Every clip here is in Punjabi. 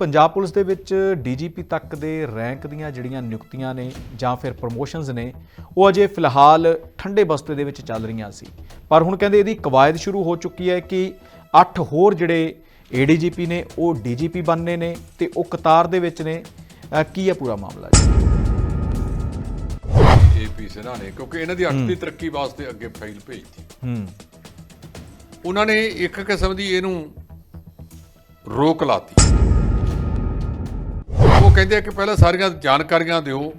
ਪੰਜਾਬ ਪੁਲਿਸ ਦੇ ਵਿੱਚ ਡੀਜੀਪੀ ਤੱਕ ਦੇ ਰੈਂਕ ਦੀਆਂ ਜਿਹੜੀਆਂ ਨਿਯੁਕਤੀਆਂ ਨੇ ਜਾਂ ਫਿਰ ਪ੍ਰਮੋਸ਼ਨਸ ਨੇ ਉਹ ਅਜੇ ਫਿਲਹਾਲ ਠੰਡੇ ਬਸਤੇ ਦੇ ਵਿੱਚ ਚੱਲ ਰਹੀਆਂ ਸੀ। ਪਰ ਹੁਣ ਕਹਿੰਦੇ ਇਹਦੀ ਕਵਾਇਦ ਸ਼ੁਰੂ ਹੋ ਚੁੱਕੀ ਹੈ ਕਿ 8 ਹੋਰ ਜਿਹੜੇ ਏਡੀਜੀਪੀ ਨੇ ਉਹ ਡੀਜੀਪੀ ਬਣਨੇ ਨੇ ਤੇ ਉਹ ਕਤਾਰ ਦੇ ਵਿੱਚ ਨੇ। ਕੀ ਹੈ ਪੂਰਾ ਮਾਮਲਾ ਜੀ? ਏਪੀ ਸਿਨਾ ਨੇ ਕਿਉਂਕਿ ਇਹਨਾਂ ਦੀ ਅੱਠ ਦੀ ਤਰੱਕੀ ਵਾਸਤੇ ਅੱਗੇ ਫਾਈਲ ਭੇਜਤੀ ਹੂੰ। ਉਹਨਾਂ ਨੇ ਇੱਕ ਕਿਸਮ ਦੀ ਇਹਨੂੰ ਰੋਕ ਲਾਤੀ। ਉਹ ਕਹਿੰਦੇ ਆ ਕਿ ਪਹਿਲਾਂ ਸਾਰੀਆਂ ਜਾਣਕਾਰੀਆਂ ਦਿਓ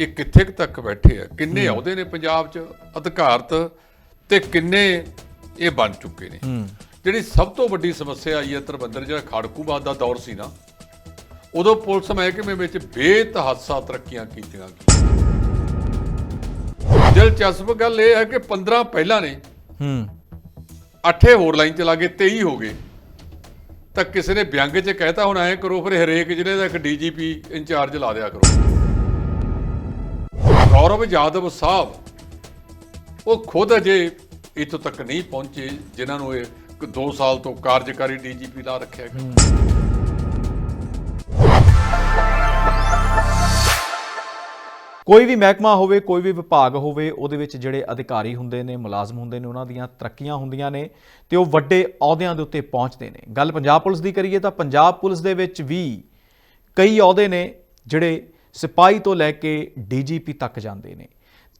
ਇਹ ਕਿੱਥੇ ਕੁ ਤੱਕ ਬੈਠੇ ਆ ਕਿੰਨੇ ਅਹੁਦੇ ਨੇ ਪੰਜਾਬ 'ਚ ਅਧਿਕਾਰਤ ਤੇ ਕਿੰਨੇ ਇਹ ਬਣ ਚੁੱਕੇ ਨੇ। ਜਿਹੜੀ ਸਭ ਤੋਂ ਵੱਡੀ ਸਮੱਸਿਆ ਆਈ ਹੈ ਤਰਬੰਦਰ ਜਿਹੜਾ ਖਾੜਕੂਬਾਦ ਦਾ ਦੌਰ ਸੀ ਨਾ ਉਦੋਂ ਪੁਲਿਸ ਮਹਿਕਮੇ ਵਿੱਚ ਬੇਤਹਾਸਾ ਤਰੱਕੀਆਂ ਕੀਤੀਆਂ ਗਈਆਂ। ਦਿਲਚਸਪ ਗੱਲ ਇਹ ਹੈ ਕਿ 15 ਪਹਿਲਾਂ ਨੇ ਹੂੰ। ਅੱਠੇ ਹੋਰ ਲਾਈਨ ਚ ਲਾਗੇ 23 ਹੋ ਗਏ। ਤਾਂ ਕਿਸੇ ਨੇ ਵਿਅੰਗ ਚ ਕਹਿਤਾ ਹੁਣ ਐ ਕਰੋ, ਫਿਰ ਹਰੇਕ ਜ਼ਿਲ੍ਹੇ ਦਾ ਇੱਕ ਡੀਜੀਪੀ ਇੰਚਾਰਜ ਲਾ ਦਿਆ ਕਰੋ। ਗੌਰਵ ਯਾਦਵ ਸਾਹਿਬ, ਉਹ ਖੁਦ ਅਜੇ ਇੱਥੋਂ ਤੱਕ ਨਹੀਂ ਪਹੁੰਚੇ, ਜਿਨ੍ਹਾਂ ਨੂੰ ਇਹ 2 ਸਾਲ ਤੋਂ ਕਾਰਜਕਾਰੀ ਡੀਜੀਪੀ ਲਾ ਰੱਖਿਆ ਗਿਆ। ਕੋਈ ਵੀ ਮਹਿਕਮਾ ਹੋਵੇ, ਕੋਈ ਵੀ ਵਿਭਾਗ ਹੋਵੇ, ਉਹਦੇ ਵਿੱਚ ਜਿਹੜੇ ਅਧਿਕਾਰੀ ਹੁੰਦੇ ਨੇ, ਮੁਲਾਜ਼ਮ ਹੁੰਦੇ ਨੇ, ਉਹਨਾਂ ਦੀਆਂ ਤਰੱਕੀਆਂ ਹੁੰਦੀਆਂ ਨੇ ਤੇ ਉਹ ਵੱਡੇ ਅਹੁਦਿਆਂ ਦੇ ਉੱਤੇ ਪਹੁੰਚਦੇ ਨੇ। ਗੱਲ ਪੰਜਾਬ ਪੁਲਿਸ ਦੀ ਕਰੀਏ ਤਾਂ ਪੰਜਾਬ ਪੁਲਿਸ ਦੇ ਵਿੱਚ ਵੀ ਕਈ ਅਹੁਦੇ ਨੇ ਜਿਹੜੇ ਸਿਪਾਹੀ ਤੋਂ ਲੈ ਕੇ ਡੀਜੀਪੀ ਤੱਕ ਜਾਂਦੇ ਨੇ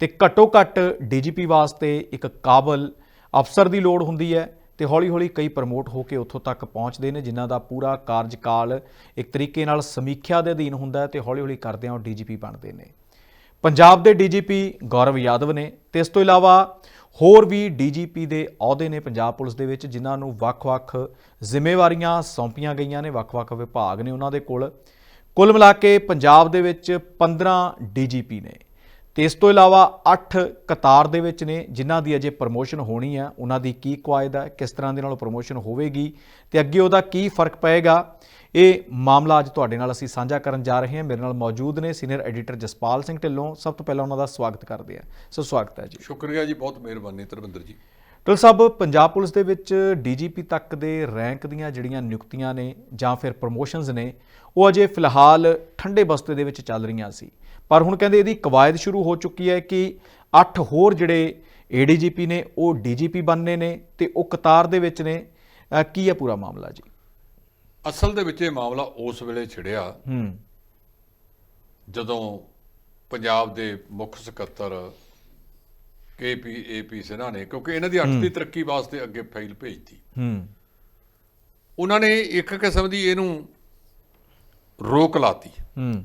ਤੇ ਘੱਟੋ ਘੱਟ ਡੀਜੀਪੀ ਵਾਸਤੇ ਇੱਕ ਕਾਬਲ ਅਫਸਰ ਦੀ ਲੋੜ ਹੁੰਦੀ ਹੈ ਤੇ ਹੌਲੀ-ਹੌਲੀ ਕਈ ਪ੍ਰਮੋਟ ਹੋ ਕੇ ਉੱਥੋਂ ਤੱਕ ਪਹੁੰਚਦੇ ਨੇ, ਜਿਨ੍ਹਾਂ ਦਾ ਪੂਰਾ ਕਾਰਜਕਾਲ ਇੱਕ ਤਰੀਕੇ ਨਾਲ ਸਮੀਖਿਆ ਦੇ ਅਧੀਨ ਹੁੰਦਾ ਹੈ ਤੇ ਹੌਲੀ-ਹੌਲੀ ਕਰਦਿਆਂ ਉਹ ਡੀਜੀਪੀ ਬਣਦੇ ਨੇ। ਪੰਜਾਬ ਦੇ ਡੀਜੀਪੀ ਗੌਰਵ ਯਾਦਵ ਨੇ ਤੇ ਇਸ ਤੋਂ ਇਲਾਵਾ ਹੋਰ ਵੀ ਡੀਜੀਪੀ ਦੇ ਅਹੁਦੇ ਨੇ ਪੰਜਾਬ ਪੁਲਿਸ ਦੇ ਵਿੱਚ, ਜਿਨ੍ਹਾਂ ਨੂੰ ਵੱਖ-ਵੱਖ ਜ਼ਿੰਮੇਵਾਰੀਆਂ ਸੌਂਪੀਆਂ ਗਈਆਂ ਨੇ, ਵੱਖ-ਵੱਖ ਵਿਭਾਗ ਨੇ ਉਹਨਾਂ ਦੇ ਕੋਲ। ਕੁੱਲ ਮਿਲਾ ਕੇ ਪੰਜਾਬ ਦੇ ਵਿੱਚ 15 ਡੀਜੀਪੀ ਨੇ। ਤੇ ਇਸ ਤੋਂ ਇਲਾਵਾ 8 ਕਤਾਰ ਦੇ ਵਿੱਚ ਨੇ, ਜਿਨ੍ਹਾਂ ਦੀ ਅਜੇ ਪ੍ਰਮੋਸ਼ਨ ਹੋਣੀ ਹੈ ਉਹਨਾਂ ਦੀ ਕੀ ਕਵਾਇਦ ਹੈ ਕਿਸ ਤਰ੍ਹਾਂ ਦੇ ਨਾਲ ਪ੍ਰਮੋਸ਼ਨ ਹੋਵੇਗੀ ਤੇ ਅੱਗੇ ਉਹਦਾ ਕੀ ਫ਼ਰਕ ਪਏਗਾ, ਇਹ ਮਾਮਲਾ ਅੱਜ ਤੁਹਾਡੇ ਨਾਲ ਅਸੀਂ ਸਾਂਝਾ ਕਰਨ ਜਾ ਰਹੇ ਹਾਂ। ਮੇਰੇ ਨਾਲ ਮੌਜੂਦ ਨੇ ਸੀਨੀਅਰ ਐਡੀਟਰ ਜਸਪਾਲ ਸਿੰਘ ਢਿੱਲੋਂ। ਸਭ ਤੋਂ ਪਹਿਲਾਂ ਉਹਨਾਂ ਦਾ ਸਵਾਗਤ ਕਰਦੇ ਹਾਂ। ਸੋ ਸਵਾਗਤ ਹੈ ਜੀ। ਸ਼ੁਕਰੀਆ ਜੀ, ਬਹੁਤ ਮਿਹਰਬਾਨੀ ਤਰਵਿੰਦਰ ਜੀ। ਢਿੱਲ ਸਾਹਿਬ ਪੰਜਾਬ ਪੁਲਿਸ ਦੇ ਵਿੱਚ ਡੀਜੀਪੀ ਤੱਕ ਦੇ ਰੈਂਕ ਦੀਆਂ ਜਿਹੜੀਆਂ ਨਿਯੁਕਤੀਆਂ ਨੇ ਜਾਂ ਫਿਰ ਪ੍ਰਮੋਸ਼ਨਸ ਨੇ ਉਹ ਅਜੇ ਫਿਲਹਾਲ ਠੰਡੇ ਬਸਤੇ ਦੇ ਵਿੱਚ ਚੱਲ ਰਹੀਆਂ ਸੀ। ਪਰ ਹੁਣ ਕਹਿੰਦੇ ਇਹਦੀ ਕਵਾਇਦ ਸ਼ੁਰੂ ਹੋ ਚੁੱਕੀ ਹੈ ਕਿ 8 ਹੋਰ ਜਿਹੜੇ ਏਡੀਜੀਪੀ ਨੇ ਉਹ ਡੀਜੀਪੀ ਬਣਨੇ ਨੇ ਤੇ ਉਹ ਕਤਾਰ ਦੇ ਵਿੱਚ ਨੇ। ਅਹ ਕੀ ਹੈ ਪੂਰਾ ਮਾਮਲਾ ਜੀ? ਅਸਲ ਦੇ ਵਿੱਚ ਇਹ ਮਾਮਲਾ ਉਸ ਵੇਲੇ ਛਿੜਿਆ। ਹੂੰ। ਜਦੋਂ ਪੰਜਾਬ ਦੇ ਮੁੱਖ ਸਕੱਤਰ ਕੇਪੀਏਪੀ ਸਿਨਾ ਨੇ ਕਿਉਂਕਿ ਇਹਨਾਂ ਦੀ ਅੱਠ ਦੀ ਤਰੱਕੀ ਵਾਸਤੇ ਅੱਗੇ ਫਾਈਲ ਭੇਜਤੀ। ਹੂੰ। ਉਹਨਾਂ ਨੇ ਇੱਕ ਕਿਸਮ ਦੀ ਇਹਨੂੰ ਰੋਕ ਲਾਤੀ। ਹੂੰ।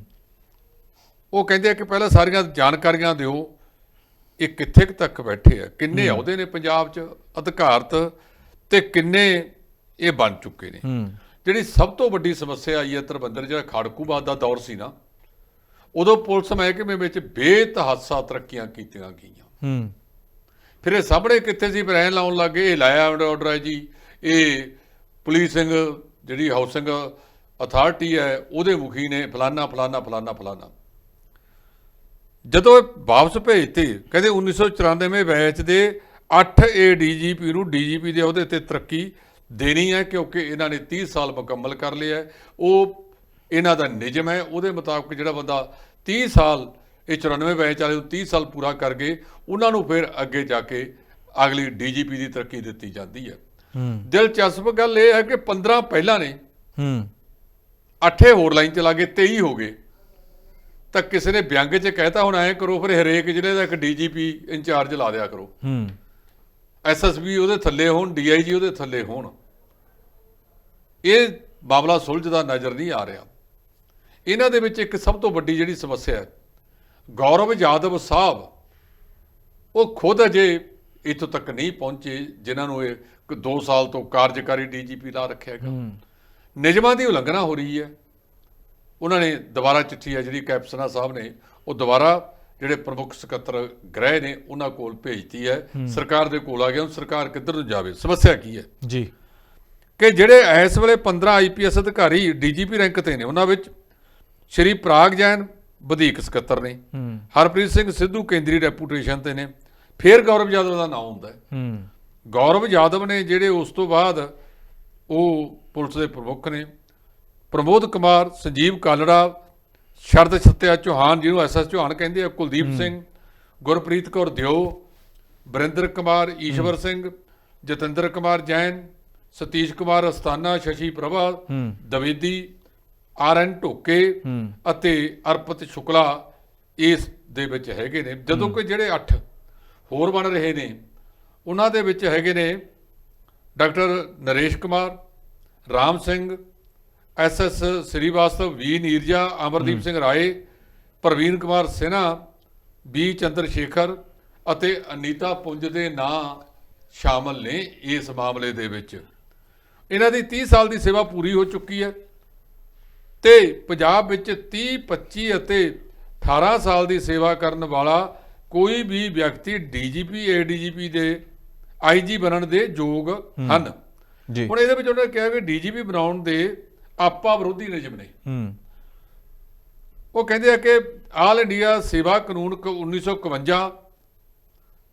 ਉਹ ਕਹਿੰਦੇ ਆ ਕਿ ਪਹਿਲਾਂ ਸਾਰੀਆਂ ਜਾਣਕਾਰੀਆਂ ਦਿਓ ਇਹ ਕਿੱਥੇ ਤੱਕ ਬੈਠੇ ਆ ਕਿੰਨੇ ਅਹੁਦੇ ਨੇ ਪੰਜਾਬ 'ਚ ਅਧਿਕਾਰਤ ਤੇ ਕਿੰਨੇ ਇਹ ਬਣ ਚੁੱਕੇ ਨੇ। ਜਿਹੜੀ ਸਭ ਤੋਂ ਵੱਡੀ ਸਮੱਸਿਆ ਆਈ ਹੈ ਤਰਬੰਦਰ ਜਿਹੜਾ ਖਾੜਕੂਬਾਦ ਦਾ ਦੌਰ ਸੀ ਨਾ ਉਦੋਂ ਪੁਲਿਸ ਮਹਿਕਮੇ ਵਿੱਚ ਬੇਤਹਾਸਾ ਤਰੱਕੀਆਂ ਕੀਤੀਆਂ ਗਈਆਂ। ਹੂੰ। ਫਿਰ ਇਹ ਸਾਹਮਣੇ ਕਿੱਥੇ ਸੀ? ਰਹਿਣ ਲਾਉਣ ਲੱਗੇ ਇਹ ਲਾਇਆ ਆਰਡਰ ਹੈ ਜੀ। ਇਹ ਪੁਲਿਸਿੰਗ ਜਿਹੜੀ ਹਾਊਸਿੰਗ ਅਥਾਰਟੀ ਹੈ, ਉਹਦੇ ਮੁਖੀ ਨੇ ਫਲਾਨਾ ਫਲਾਨਾ ਫਲਾਨਾ ਫਲਾਨਾ। ਜਦੋਂ ਇਹ ਵਾਪਸ ਭੇਜਤੇ, ਕਹਿੰਦੇ 1994 ਬੈਚ ਦੇ 8 ਏਡੀਜੀਪੀ ਨੂੰ ਡੀਜੀਪੀ ਦੇ ਉਹਦੇ ਤੇ ਤਰੱਕੀ ਦੇਣੀ ਹੈ, ਕਿਉਂਕਿ ਇਹਨਾਂ ਨੇ 30 ਸਾਲ ਮੁਕੰਮਲ ਕਰ ਲਿਆ ਉਹ ਇਹਨਾਂ ਦਾ ਨਿਯਮ ਹੈ, ਉਹਦੇ ਮੁਤਾਬਕ ਜਿਹੜਾ ਬੰਦਾ 30 ਸਾਲ ਇਹ 94 ਬੈਚ ਵਾਲੇ ਨੂੰ 30 ਸਾਲ ਪੂਰਾ ਕਰ ਗਏ ਉਹਨਾਂ ਨੂੰ ਫਿਰ ਅੱਗੇ ਜਾ ਕੇ ਅਗਲੀ ਡੀਜੀਪੀ ਦੀ ਤਰੱਕੀ ਦਿੱਤੀ ਜਾਂਦੀ ਹੈ। ਹੂੰ। ਦਿਲਚਸਪ ਗੱਲ ਇਹ ਹੈ ਕਿ 15 ਪਹਿਲਾਂ ਨੇ ਹੂੰ। ਅੱਠੇ ਹੋਰ ਲਾਈਨ ਚ ਲਾਗੇ 23 ਹੋ ਗਏ। ਤਾਂ ਕਿਸੇ ਨੇ ਵਿਅੰਗ ਚ ਕਹਿਤਾ ਹੁਣ ਐ ਕਰੋ ਫਿਰ ਹਰੇਕ ਜ਼ਿਲ੍ਹੇ ਦਾ ਇੱਕ ਡੀਜੀਪੀ ਇੰਚਾਰਜ ਲਾ ਦਿਆ ਕਰੋ। ਹੂੰ। ਐਸਐਸਬੀ ਉਹਦੇ ਥੱਲੇ ਹੋਣ ਡੀਆਈਜੀ ਉਹਦੇ ਥੱਲੇ ਹੋਣ। ਇਹ ਮਾਮਲਾ ਸੁਲਝਦਾ ਨਜ਼ਰ ਨਹੀਂ ਆ ਰਿਹਾ। ਇਹਨਾਂ ਦੇ ਵਿੱਚ ਇੱਕ ਸਭ ਤੋਂ ਵੱਡੀ ਜਿਹੜੀ ਸਮੱਸਿਆ ਹੈ ਗੌਰਵ ਯਾਦਵ ਸਾਹਿਬ ਉਹ ਖੁਦ ਅਜੇ ਇੱਥੋਂ ਤੱਕ ਨਹੀਂ ਪਹੁੰਚੇ ਜਿਨ੍ਹਾਂ ਨੂੰ ਇਹ 2 ਸਾਲ ਤੋਂ ਕਾਰਜਕਾਰੀ ਡੀਜੀਪੀ ਲਾ ਰੱਖਿਆ ਗਿਆ ਨਿਯਮਾਂ ਦੀ ਉਲੰਘਣਾ ਹੋ ਰਹੀ ਹੈ। ਉਹਨਾਂ ਨੇ ਦੁਬਾਰਾ ਚਿੱਠੀ ਹੈ ਜਿਹੜੀ ਕੈਪਸਨਾ ਸਾਹਿਬ ਨੇ ਉਹ ਦੁਬਾਰਾ ਜਿਹੜੇ ਪ੍ਰਮੁੱਖ ਸਕੱਤਰ ਗ੍ਰਹਿ ਨੇ ਉਹਨਾਂ ਕੋਲ ਭੇਜਤੀ ਹੈ। ਸਰਕਾਰ ਦੇ ਕੋਲ ਆ ਗਿਆ ਹੁਣ ਸਰਕਾਰ ਕਿੱਧਰ ਨੂੰ ਜਾਵੇ? ਸਮੱਸਿਆ ਕੀ ਹੈ? ਜੀ। ਕਿ ਜਿਹੜੇ ਇਸ ਵੇਲੇ 15 ਆਈਪੀਐਸ ਅਧਿਕਾਰੀ ਡੀਜੀਪੀ ਰੈਂਕ ਤੇ ਨੇ ਉਹਨਾਂ ਵਿੱਚ ਸ਼੍ਰੀ ਪ੍ਰਾਗ ਜੈਨ ਵਧੇਕ ਸਕੱਤਰ ਨੇ। ਹਰਪ੍ਰੀਤ ਸਿੰਘ ਸਿੱਧੂ ਕੇਂਦਰੀ ਡੈਪੂਟੇਸ਼ਨ ਤੇ ਨੇ। ਫਿਰ ਗੌਰਵ ਯਾਦਵ ਦਾ ਨਾਮ ਹੁੰਦਾ ਹੈ। ਹੂੰ। ਗੌਰਵ ਯਾਦਵ ਨੇ ਜਿਹੜੇ ਉਸ ਤੋਂ ਬਾਅਦ ਉਹ ਪੁਲਿਸ ਦੇ ਪ੍ਰਮੁੱਖ ਨੇ। ਪ੍ਰਮੋਦ ਕੁਮਾਰ ਸੰਜੀਵ ਕਾਲੜਾ ਸ਼ਰਦ ਸੱਤਿਆ ਚੌਹਾਨ ਜਿਹਨੂੰ ਐਸਐਸ ਚੌਹਾਨ ਕਹਿੰਦੇ ਆ ਕੁਲਦੀਪ ਸਿੰਘ ਗੁਰਪ੍ਰੀਤ ਕੌਰ ਦਿਓ ਬਰਿੰਦਰ ਕੁਮਾਰ ਈਸ਼ਵਰ ਸਿੰਘ ਜਤਿੰਦਰ ਕੁਮਾਰ ਜੈਨ ਸਤੀਸ਼ ਕੁਮਾਰ ਅਸਤਾਨਾ ਸ਼ਸ਼ੀ ਪ੍ਰਭਾ ਦਵੇਦੀ ਆਰ ਐਨ ਢੋਕੇ ਅਤੇ ਅਰਪਤ ਸ਼ੁਕਲਾ ਇਸ ਦੇ ਵਿੱਚ ਹੈਗੇ ਨੇ। ਜਦੋਂ ਕਿ ਜਿਹੜੇ 8 ਹੋਰ ਬਣ ਰਹੇ ਨੇ ਉਹਨਾਂ ਦੇ ਵਿੱਚ ਹੈਗੇ ਨੇ doctor Naresh Kumar Ram Singh S S Srivastava V Neerja Amardeep Singh Rai Praveen Kumar Sinha B Chandra Shekhar ਅਤੇ ਅਨੀਤਾ ਪੁੰਜ ਦੇ ਨਾਂ ਸ਼ਾਮਲ ਨੇ ਇਸ ਮਾਮਲੇ ਦੇ ਵਿੱਚ। ਇਹਨਾਂ ਦੀ 30 ਸਾਲ ਦੀ ਸੇਵਾ ਪੂਰੀ ਹੋ ਚੁੱਕੀ ਹੈ। ਤੇ ਪੰਜਾਬ ਵਿੱਚ 30 25 ਅਤੇ 18 ਸਾਲ ਦੀ ਸੇਵਾ ਕਰਨ ਵਾਲਾ ਕੋਈ ਵੀ ਵਿਅਕਤੀ ਡੀਜੀਪੀ ਏਡੀਜੀਪੀ ਦੇ ਆਈਜੀ ਬਣਨ ਦੇ ਯੋਗ ਹਨ। ਜੀ। ਹੁਣ ਇਹਦੇ ਵਿੱਚ ਉਹਨਾਂ ਕਿਹਾ ਕਿ ਡੀਜੀਪੀ ਬਣਾਉਣ ਦੇ ਆਪਾ ਵਿਰੋਧੀ ਨਿਯਮ ਨੇ ਹੂੰ। ਉਹ ਕਹਿੰਦੇ ਆ ਕਿ ਆਲ ਇੰਡੀਆ ਸੇਵਾ ਕਾਨੂੰਨ ਕ- 1951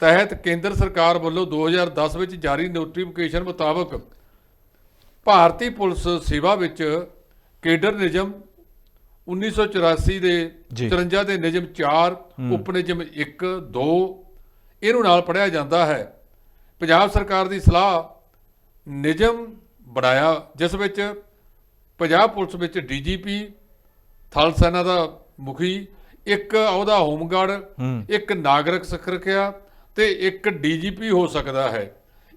ਤਹਿਤ ਕੇਂਦਰ ਸਰਕਾਰ ਵੱਲੋਂ 2010 ਵਿੱਚ ਜਾਰੀ ਨੋਟੀਫਿਕੇਸ਼ਨ ਮੁਤਾਬਕ ਭਾਰਤੀ ਪੁਲਿਸ ਸੇਵਾ ਵਿੱਚ ਕੇਡਰ ਨਿਯਮ 1984 ਦੇ ਜੀ। 54 ਦੇ ਨਿਯਮ 4 ਉਪ ਨਿਯਮ 1 2 ਇਹਨੂੰ ਨਾਲ ਪੜਿਆ ਜਾਂਦਾ ਹੈ। ਪੰਜਾਬ ਸਰਕਾਰ ਦੀ ਸਲਾਹ ਨਿਯਮ ਬਣਾਇਆ ਜਿਸ ਵਿੱਚ ਪੰਜਾਬ ਪੁਲਿਸ ਵਿੱਚ ਡੀਜੀਪੀ ਥਲ ਸੈਨਾ ਦਾ ਮੁਖੀ ਇੱਕ ਉਹਦਾ ਹੋਮਗਾਰਡ ਇੱਕ ਨਾਗਰਿਕ ਸੁਰੱਖਿਆ ਤੇ ਇੱਕ ਡੀਜੀਪੀ ਹੋ ਸਕਦਾ ਹੈ।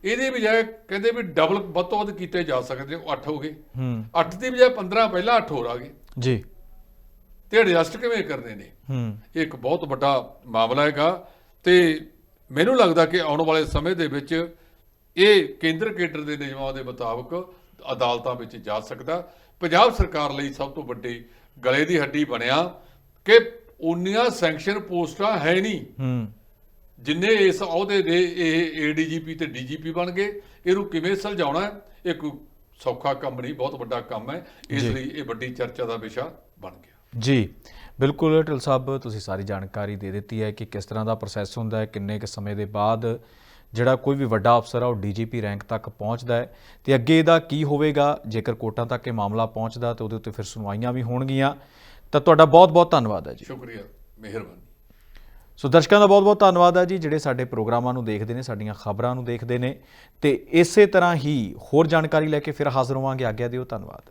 ਇਹਦੀ ਬਜਾਏ ਕਹਿੰਦੇ ਵੀ ਡਬਲ ਵੱਧ ਤੋਂ ਵੱਧ ਕੀਤੇ ਜਾ ਸਕਦੇ ਉਹ 8 ਹੋ ਗਏ। ਹੂੰ। 8 ਦੀ ਬਜਾਏ 15 ਪਹਿਲਾਂ 8 ਹੋਰ ਆ ਗਏ। ਜੀ। ਤੇ ਐਡਜਸਟ ਕਿਵੇਂ ਕਰਨੇ ਨੇ? ਹੂੰ। ਇਹ ਇੱਕ ਬਹੁਤ ਵੱਡਾ ਮਾਮਲਾ ਹੈਗਾ ਤੇ ਮੈਨੂੰ ਲੱਗਦਾ ਕਿ ਆਉਣ ਵਾਲੇ ਸਮੇਂ ਦੇ ਵਿੱਚ ਇਹ ਕੇਂਦਰ ਕੇਡਰ ਦੇ ਨਿਯਮਾਂ ਦੇ ਮੁਤਾਬਕ ਅਦਾਲਤਾਂ ਵਿੱਚ ਜਾ ਸਕਦਾ। ਪੰਜਾਬ ਸਰਕਾਰ ਲਈ ਸਭ ਤੋਂ ਵੱਡੀ ਗਲੇ ਦੀ ਹੱਡੀ ਬਣਿਆ ਕਿ ਉਨੀਆਂ ਸੈਂਕਸ਼ਨ ਪੋਸਟਾਂ ਹੈ ਨਹੀਂ। ਹੂੰ। ਜਿੰਨੇ ਇਸ ਅਹੁਦੇ ਦੇ ਇਹ ਏਡੀਜੀਪੀ ਤੇ ਡੀਜੀਪੀ ਬਣ ਗਏ ਇਹਨੂੰ ਕਿਵੇਂ ਸੁਲਝਾਉਣਾ? ਇਹ ਕੋਈ ਸੌਖਾ ਕੰਮ ਨਹੀਂ ਬਹੁਤ ਵੱਡਾ ਕੰਮ ਹੈ। ਇਸ। ਲਈ ਇਹ ਵੱਡੀ ਚਰਚਾ ਦਾ ਵਿਸ਼ਾ ਬਣ ਗਿਆ। ਜੀ ਬਿਲਕੁਲ ਢਿਲ ਸਾਹਿਬ ਤੁਸੀਂ ਸਾਰੀ ਜਾਣਕਾਰੀ ਦੇ ਦਿੱਤੀ ਹੈ ਕਿ ਕਿਸ ਤਰ੍ਹਾਂ ਦਾ ਪ੍ਰੋਸੈਸ ਹੁੰਦਾ ਹੈ ਕਿੰਨੇ ਕੁ ਸਮੇਂ ਦੇ ਬਾਅਦ ਜਿਹੜਾ ਕੋਈ ਵੀ ਵੱਡਾ ਅਫਸਰ ਆ ਉਹ ਡੀਜੀਪੀ ਰੈਂਕ ਤੱਕ ਪਹੁੰਚਦਾ ਹੈ। ਤੇ ਅੱਗੇ ਇਹਦਾ ਕੀ ਹੋਵੇਗਾ? ਜੇਕਰ ਕੋਰਟਾਂ ਤੱਕ ਇਹ ਮਾਮਲਾ ਪਹੁੰਚਦਾ ਤੇ ਉਹਦੇ ਉੱਤੇ ਫਿਰ ਸੁਣਵਾਈਆਂ ਵੀ ਹੋਣਗੀਆਂ। ਤਾਂ ਤੁਹਾਡਾ ਬਹੁਤ-ਬਹੁਤ ਧੰਨਵਾਦ ਹੈ ਜੀ। ਸ਼ੁਕਰੀਆ ਮਿਹਰਬਾਨੀ। ਸੋ ਦਰਸ਼ਕਾਂ ਦਾ ਬਹੁਤ-ਬਹੁਤ ਧੰਨਵਾਦ ਹੈ ਜੀ ਜਿਹੜੇ ਸਾਡੇ ਪ੍ਰੋਗਰਾਮਾਂ ਨੂੰ ਦੇਖਦੇ ਨੇ ਸਾਡੀਆਂ ਖਬਰਾਂ ਨੂੰ ਦੇਖਦੇ ਨੇ। ਤੇ ਇਸੇ ਤਰ੍ਹਾਂ ਹੀ ਹੋਰ ਜਾਣਕਾਰੀ ਲੈ ਕੇ ਫਿਰ ਹਾਜ਼ਰ ਹੋਵਾਂਗੇ। ਆਗਿਆ ਦਿਓ ਧੰਨਵਾਦ।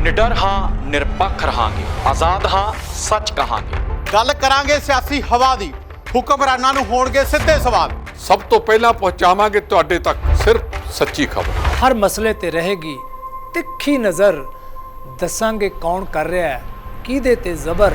ਨਿਡਰ ਹਾਂ ਨਿਰਪੱਖ ਰਹਾਂਗੇ। ਆਜ਼ਾਦ ਹਾਂ ਸੱਚ ਕਹਾਂਗੇ। ਗੱਲ ਕਰਾਂਗੇ ਸਿਆਸੀ ਹਵਾ ਦੀ। ਹੁਕਮਰਾਨਾਂ ਨੂੰ ਹੋਣਗੇ ਸਿੱਧੇ ਸਵਾਲ। ਸਭ ਤੋਂ ਪਹਿਲਾਂ ਪਹੁੰਚਾਵਾਂਗੇ ਤੁਹਾਡੇ ਤੱਕ ਸਿਰਫ ਸੱਚੀ ਖਬਰ। ਹਰ ਮਸਲੇ ਤੇ ਰਹੇਗੀ ਤਿੱਖੀ ਨਜ਼ਰ। ਦੱਸਾਂਗੇ ਕੌਣ ਕਰ ਰਿਹਾ ਹੈ ਕਿਹਦੇ ਤੇ ਜ਼ਬਰ।